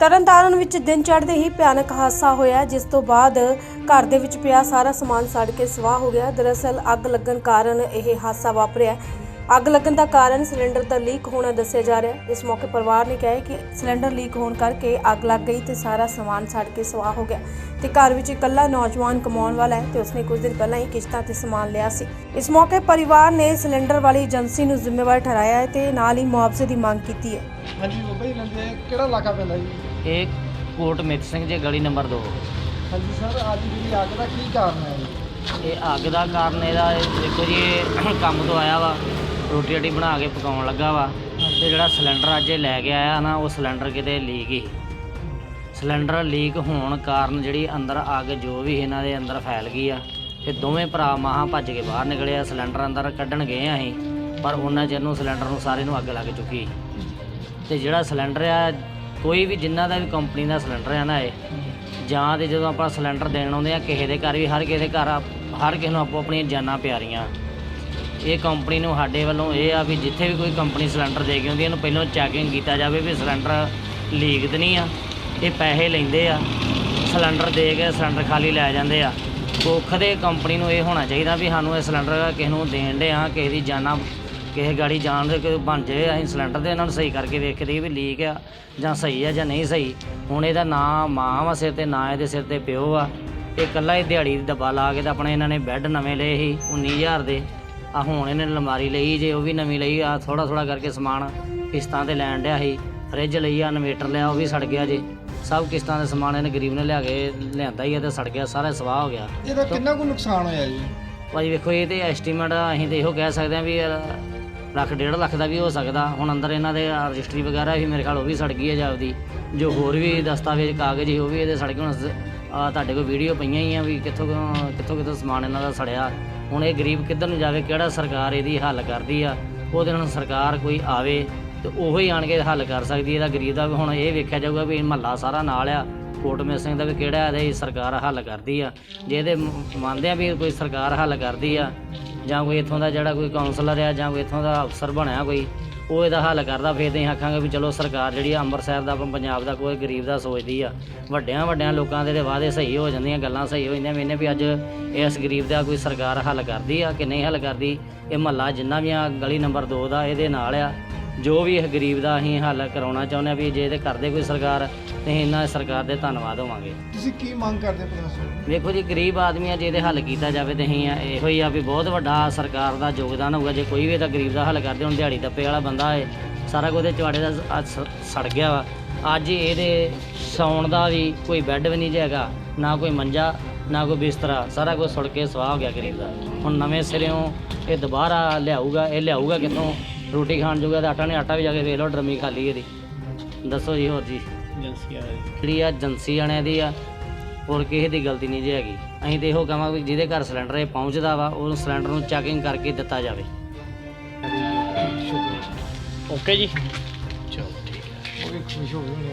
ਤਰਨਤਾਰਨ ਵਿੱਚ ਦਿਨ ਚੜ੍ਹਦੇ ਹੀ ਭਿਆਨਕ ਹਾਦਸਾ ਹੋਇਆ, ਜਿਸ ਤੋਂ ਬਾਅਦ ਘਰ ਦੇ ਵਿੱਚ ਪਿਆ ਸਾਰਾ ਸਮਾਨ ਸੜ ਕੇ ਸਵਾਹ ਹੋ ਗਿਆ। ਦਰਅਸਲ ਅੱਗ ਲੱਗਣ ਕਾਰਨ ਇਹ ਹਾਦਸਾ ਵਾਪਰਿਆ। ਅੱਗ ਲੱਗਣ ਦਾ ਕਾਰਨ ਸਿਲੰਡਰ ਦਾ ਲੀਕ ਹੋਣਾ ਦੱਸਿਆ ਜਾ ਰਿਹਾ ਹੈ। ਇਸ ਮੌਕੇ ਪਰਿਵਾਰ ਨੇ ਕਿਹਾ ਕਿ ਸਿਲੰਡਰ ਲੀਕ ਹੋਣ ਕਰਕੇ ਅੱਗ ਲੱਗ ਗਈ ਤੇ ਸਾਰਾ ਸਮਾਨ ਸੜ ਕੇ ਸਵਾਹ ਹੋ ਗਿਆ ਤੇ ਘਰ ਵਿੱਚ ਇਕੱਲਾ ਨੌਜਵਾਨ ਕਮਾਉਣ ਵਾਲਾ ਹੈ ਤੇ ਉਸਨੇ ਕੁਝ ਦਿਨ ਪਹਿਲਾਂ ਹੀ ਕਿਸ਼ਤਾਂ ਤੇ ਸਮਾਨ ਲਿਆ ਸੀ। ਇਸ ਮੌਕੇ ਪਰਿਵਾਰ ਨੇ ਸਿਲੰਡਰ ਵਾਲੀ ਏਜੰਸੀ ਨੂੰ ਜ਼ਿੰਮੇਵਾਰ ਠਹਿਰਾਇਆ ਹੈ ਤੇ ਨਾਲ ਹੀ ਮੁਆਵਜ਼ੇ ਦੀ ਮੰਗ ਕੀਤੀ ਹੈ। ਹਾਂਜੀ ਬਾਬਾ ਜੀ ਲੰਦੇ ਕਿਹੜਾ ਇਲਾਕਾ ਪੈਂਦਾ ਜੀ? ਇਹ ਕੋਟ ਮਿੱਤ ਸਿੰਘ ਜੀ ਗਲੀ ਨੰਬਰ 2 ਹਾਂਜੀ ਸਰ ਅੱਜ ਜਿਹੜੀ ਅੱਗ ਦਾ ਕੀ ਕਾਰਨ ਹੈ ਜੀ? ਇਹ ਅੱਗ ਦਾ ਕਾਰਨ ਇਹਦਾ ਇਹ ਦੇਖੋ ਜੀ ਇਹ ਕੰਮ ਤੋਂ ਆਇਆ ਵਾ। ਰੋਟੀ ਰੋਟੀ ਬਣਾ ਕੇ ਪਕਾਉਣ ਲੱਗਾ ਵਾ ਤੇ ਜਿਹੜਾ ਸਿਲੰਡਰ ਅੱਜ ਇਹ ਲੈ ਕੇ ਆਇਆ ਨਾ, ਉਹ ਸਿਲੰਡਰ ਕਿਤੇ ਲੀਕ ਹੀ। ਸਿਲੰਡਰ ਲੀਕ ਹੋਣ ਕਾਰਨ ਜਿਹੜੀ ਅੰਦਰ ਅੱਗ ਜੋ ਵੀ ਇਹਨਾਂ ਦੇ ਅੰਦਰ ਫੈਲ ਗਈ ਆ, ਤੇ ਦੋਵੇਂ ਭਰਾ ਮਾਹਾਂ ਭੱਜ ਕੇ ਬਾਹਰ ਨਿਕਲੇ ਆ, ਸਿਲੰਡਰ ਅੰਦਰ ਕੱਢਣ ਗਏ ਆ ਅਸੀਂ, ਪਰ ਉਹਨਾਂ ਚਿਰ ਨੂੰ ਸਿਲੰਡਰ ਨੂੰ ਸਾਰੇ ਨੂੰ ਅੱਗ ਲੱਗ ਚੁੱਕੀ। ਤੇ ਜਿਹੜਾ ਸਿਲੰਡਰ ਆ, ਕੋਈ ਵੀ ਜਿੰਨਾ ਦਾ ਵੀ ਕੰਪਨੀ ਦਾ ਸਿਲੰਡਰ ਆ ਨਾ ਇਹ, ਜਾਂ ਤੇ ਜਦੋਂ ਆਪਾਂ ਸਿਲੰਡਰ ਦੇਣ ਆਉਂਦੇ ਆ, ਕਿਸੇ ਦੇ ਘਰ ਵੀ, ਹਰ ਕਿਸੇ ਦੇ ਘਰ ਆ- ਹਰ ਕਿਸੇ ਨੂੰ ਆਪੋ ਆਪਣੀਆਂ ਜਾਨਾਂ ਪਿਆਰੀਆਂ। ਇਹ ਕੰਪਨੀ ਨੂੰ ਸਾਡੇ ਵੱਲੋਂ ਇਹ ਆ ਵੀ ਜਿੱਥੇ ਵੀ ਕੋਈ ਕੰਪਨੀ ਸਿਲੰਡਰ ਦੇ ਕੇ ਆਉਂਦੀ ਇਹਨੂੰ ਪਹਿਲਾਂ ਚੈਕਿੰਗ ਕੀਤਾ ਜਾਵੇ ਵੀ ਸਿਲੰਡਰ ਲੀਕ 'ਤੇ ਨਹੀਂ ਆ, ਇਹ ਪੈਸੇ ਲੈਂਦੇ ਆ ਸਿਲੰਡਰ ਦੇ ਕੇ ਸਿਲੰਡਰ ਖਾਲੀ ਲੈ ਜਾਂਦੇ ਆ। ਕੁੱਖ ਦੇ ਕੰਪਨੀ ਨੂੰ ਇਹ ਹੋਣਾ ਚਾਹੀਦਾ ਵੀ ਸਾਨੂੰ ਇਹ ਸਿਲੰਡਰ ਕਿਸੇ ਨੂੰ ਦੇਣ ਦੇ ਆ, ਕਿਸੇ ਦੀ ਜਾਨਾਂ, ਕਿਸੇ ਗਾੜੀ ਜਾਣ ਦੇ ਕੋਈ ਬਣ ਜਾਏ ਅਸੀਂ ਸਿਲੰਡਰ ਦੇ ਇਹਨਾਂ ਨੂੰ ਸਹੀ ਕਰਕੇ ਵੇਖਦੇ ਵੀ ਲੀਕ ਆ ਜਾਂ ਸਹੀ ਆ ਜਾਂ ਨਹੀਂ ਸਹੀ। ਹੁਣ ਇਹਦਾ ਨਾਂ ਮਾਂ ਵਾ, ਸਿਰ ਤੇ ਨਾ, ਇਹਦੇ ਸਿਰ ਤੇ ਪਿਓ ਆ। ਇਹ ਇਕੱਲਾ ਹੀ ਦਿਹਾੜੀ ਦਾ ਡੱਬਾ ਲਾ ਕੇ ਤਾਂ ਆਪਣੇ ਇਹਨਾਂ ਨੇ ਬੈੱਡ ਨਵੇਂ ਲਏ ਸੀ 19000 ਦੇ। ਆ ਹੁਣ ਇਹਨੇ ਅਲਮਾਰੀ ਲਈ ਜੇ ਉਹ ਵੀ ਨਵੀਂ ਲਈ ਆ ਥੋੜਾ ਥੋੜਾ ਕਰਕੇ ਸਮਾਨ ਕਿਸ਼ਤਾਂ ਤੇ ਲੈਣ ਡਿਆ ਸੀ। ਫ੍ਰਿਜ ਲਈ ਆ ਇਨਵੇਟਰ ਲਿਆ ਉਹ ਵੀ ਸੜ ਗਿਆ ਜੇ। ਸਭ ਕਿਸ਼ਤਾਂ ਦੇ ਸਮਾਨ ਇਹਨੇ ਗਰੀਬ ਨੇ ਲਿਆ ਕੇ ਲਿਆਂਦਾ ਹੀ ਆ ਤੇ ਸੜ ਗਿਆ ਸਾਰਾ ਸਵਾਹ ਹੋ ਗਿਆ। ਇਹਦਾ ਕਿੰਨਾ ਕੁ ਨੁਕਸਾਨ ਹੋਇਆ ਜੀ? ਭਾਜੀ ਵੇਖੋ ਇਹ ਤੇ ਐਸਟੀਮੇਟ ਅਸੀਂ ਤੇ ਇਹੋ ਕਹਿ ਸਕਦੇ ਹਾਂ ਵੀ ਲੱਖ ਡੇਢ ਲੱਖ ਦਾ ਵੀ ਹੋ ਸਕਦਾ। ਹੁਣ ਅੰਦਰ ਇਹਨਾਂ ਦੇ ਰਜਿਸਟਰੀ ਵਗੈਰਾ ਵੀ ਮੇਰੇ ਖਿਆਲ ਉਹ ਵੀ ਸੜ ਗਈ ਹੈ ਜਾਪਦੀ ਜੋ ਹੋਰ ਵੀ ਦਸਤਾਵੇਜ਼ ਕਾਗਜ਼ ਸੀ ਉਹ ਵੀ ਇਹਦੇ ਸੜ ਗਏ। ਹੁਣ ਆ ਤੁਹਾਡੇ ਕੋਲ ਵੀਡੀਓ ਪਈਆਂ ਹੀ ਆ ਵੀ ਕਿੱਥੋਂ ਕਿੱਥੋਂ- ਕਿੱਥੋਂ ਕਿੱਥੋਂ ਸਮਾਨ ਇਹਨਾਂ ਦਾ ਸੜਿਆ। ਹੁਣ ਇਹ ਗਰੀਬ ਕਿੱਧਰ ਨੂੰ ਜਾਵੇ, ਕਿਹੜਾ ਸਰਕਾਰ ਇਹਦੀ ਹੱਲ ਕਰਦੀ ਆ? ਉਹਦੇ ਨਾਲ ਸਰਕਾਰ ਕੋਈ ਆਵੇ ਤੇ ਉਹੋ ਹੀ ਆਣ ਕੇ ਹੱਲ ਕਰ ਸਕਦੀ ਇਹਦਾ ਗਰੀਬ ਦਾ ਵੀ ਹੁਣ ਇਹ ਵੇਖਿਆ ਜਾਊਗਾ ਵੀ ਮਹੱਲਾ ਸਾਰਾ ਨਾਲ ਆ। ਕੋਟ ਮਿਸਿੰਗ ਦਾ ਵੀ ਕਿਹੜਾ ਇਹਦਾ ਸਰਕਾਰ ਹੱਲ ਕਰਦੀ ਆ। ਜੇ ਇਹਦੇ ਮੰਨਦੇ ਆ ਵੀ ਕੋਈ ਸਰਕਾਰ ਹੱਲ ਕਰਦੀ ਆ, ਜਾਂ ਕੋਈ ਇੱਥੋਂ ਦਾ ਜਿਹੜਾ ਕੋਈ ਕਾਉਂਸਲਰ ਆ, ਜਾਂ ਕੋਈ ਇੱਥੋਂ ਦਾ ਅਫਸਰ ਬਣਿਆ ਕੋਈ ਉਹ ਇਹਦਾ ਹੱਲ ਕਰਦਾ, ਫਿਰ ਤੇ ਅਸੀਂ ਆਖਾਂਗੇ ਵੀ ਚਲੋ ਸਰਕਾਰ ਜਿਹੜੀ ਆ ਅੰਮ੍ਰਿਤਸਰ ਦਾ ਪੰਜਾਬ ਦਾ ਕੋਈ ਗਰੀਬ ਦਾ ਸੋਚਦੀ ਆ। ਵੱਡਿਆਂ ਵੱਡਿਆਂ ਲੋਕਾਂ ਦੇ ਤੇ ਵਾਅਦੇ ਸਹੀ ਹੋ ਜਾਂਦੀਆਂ, ਗੱਲਾਂ ਸਹੀ ਹੋ ਜਾਂਦੀਆਂ, ਮੈਨੇ ਵੀ ਅੱਜ ਇਸ ਗਰੀਬ ਦਾ ਕੋਈ ਸਰਕਾਰ ਹੱਲ ਕਰਦੀ ਆ ਕਿ ਨਹੀਂ ਹੱਲ ਕਰਦੀ, ਇਹ ਮਹੱਲਾ ਜਿੰਨਾ ਵੀ ਆ, ਗਲੀ ਨੰਬਰ 2 ਦਾ, ਇਹਦੇ ਨਾਲ ਆ। ਜੋ ਵੀ ਇਹ ਗਰੀਬ ਦਾ ਅਸੀਂ ਹੱਲ ਕਰਾਉਣਾ ਚਾਹੁੰਦੇ ਆ ਵੀ ਜੇ ਇਹਦੇ ਕਰਦੇ ਕੋਈ ਸਰਕਾਰ ਤੇ ਇਹਨਾਂ ਸਰਕਾਰ ਦੇ ਧੰਨਵਾਦ ਹੋਵਾਂਗੇ। ਤੁਸੀਂ ਕੀ ਮੰਗ ਕਰਦੇ ਪ੍ਰਸ਼ਾਸਨ ਵੇਖੋ ਜੀ ਗਰੀਬ ਆਦਮੀ ਆ ਜੇ ਇਹਦੇ ਹੱਲ ਕੀਤਾ ਜਾਵੇ ਤੇ ਅਸੀਂ ਇਹੋ ਹੀ ਆ ਵੀ ਬਹੁਤ ਵੱਡਾ ਸਰਕਾਰ ਦਾ ਯੋਗਦਾਨ ਹੋਊਗਾ। ਜੇ ਕੋਈ ਵੀ ਇਹਦਾ ਗਰੀਬ ਦਾ ਹੱਲ ਕਰਦੇ ਹੁਣ ਦਿਹਾੜੀ ਦੱਪੇ ਵਾਲਾ ਬੰਦਾ ਹੈ ਸਾਰਾ ਕੁਝ ਚਵਾੜੇ ਦਾ ਅੱਜ ਸੜ ਗਿਆ ਵਾ। ਅੱਜ ਇਹਦੇ ਸੌਣ ਦਾ ਵੀ ਕੋਈ ਬੈੱਡ ਵੀ ਨਹੀਂ ਜੇ ਹੈਗਾ ਨਾ ਕੋਈ ਮੰਜਾ ਨਾ ਕੋਈ ਬਿਸਤਰਾ ਸਾਰਾ ਕੁਝ ਸੁੜ ਕੇ ਸਵਾਹ ਹੋ ਗਿਆ ਗਰੀਬ ਦਾ। ਹੁਣ ਨਵੇਂ ਸਿਰਿਓਂ ਇਹ ਦੁਬਾਰਾ ਲਿਆਊਗਾ ਇਹ ਲਿਆਊਗਾ ਕਿੱਥੋਂ? ਰੋਟੀ ਖਾਣ ਜੋਗਾ ਤਾਂ ਆਟਾ ਨਹੀਂ ਆਟਾ ਵੀ ਜਾ ਕੇ ਵੇਖ ਲਓ ਡਰਮੀ ਖਾਲੀ ਇਹਦੀ। ਦੱਸੋ ਜੀ ਹੋਰ ਜੀ। ਜਿਹੜੀ ਆ ਏਜੰਸੀ ਵਾਲਿਆਂ ਦੀ ਆ ਹੋਰ ਕਿਸੇ ਦੀ ਗਲਤੀ ਨਹੀਂ ਜੀ ਹੈਗੀ। ਅਸੀਂ ਤੇ ਇਹੋ ਕਹਾਂਗੇ ਵੀ ਜਿਹਦੇ ਘਰ ਸਿਲੰਡਰ ਇਹ ਪਹੁੰਚਦਾ ਵਾ ਉਹ ਸਿਲੰਡਰ ਨੂੰ ਚੈਕਿੰਗ ਕਰਕੇ ਦਿੱਤਾ ਜਾਵੇ। ਓਕੇ ਜੀ। ਚਲੋ ਠੀਕ ਹੈ। ਉਹ ਵੀ ਖੁਸ਼ ਹੋ ਗਏ। ਹੋਣੇ।